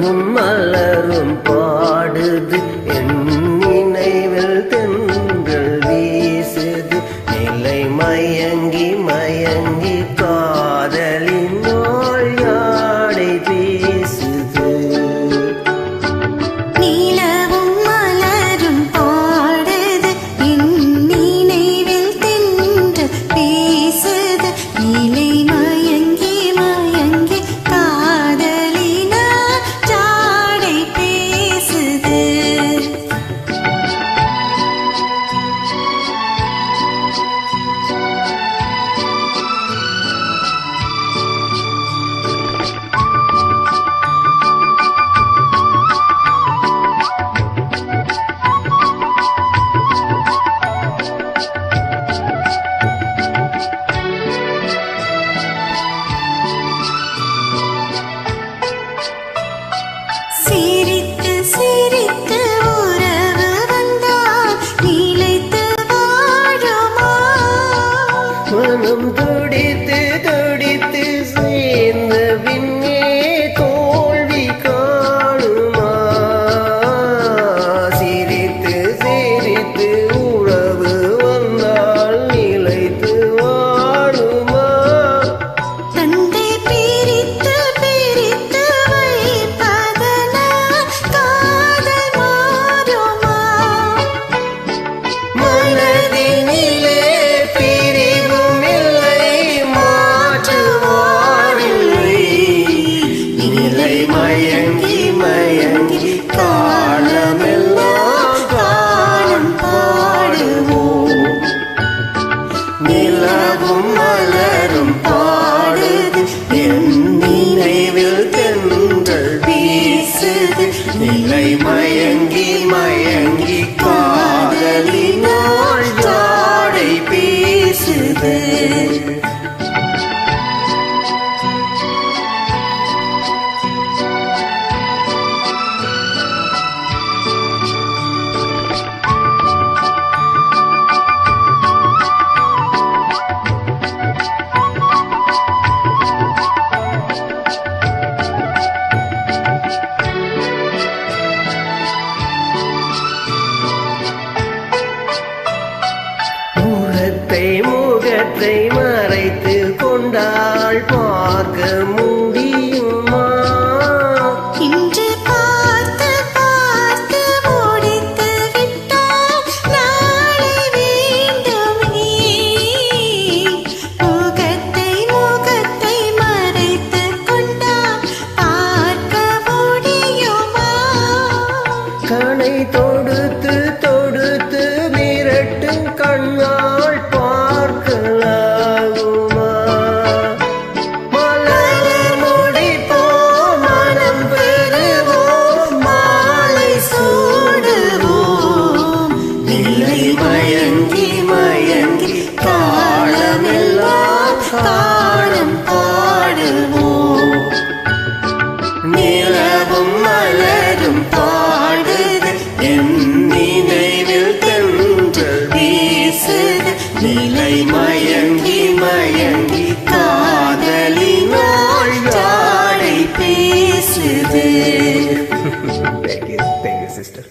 மலரும் மலரும் பாடுது. என் நினைவில் தென் நிலவும் மலரும் பாடுது. என் நினைவில் தென்றல் வீசுது. நிலை மயங்கி மயங்கி காதலினோள் தாடை பேசுது மறைத்து கொண்டார். மழை மயங்கி மயங்கி தாளமெல்லாம் தாளம் பாடுவோம் நிலவும் மலரும் பாடுது என் நினைவில் தென்றல் வீசுது நிலை மயங்கி மயங்கி காதலினால் ஜாடை பேசுது thank you, sister.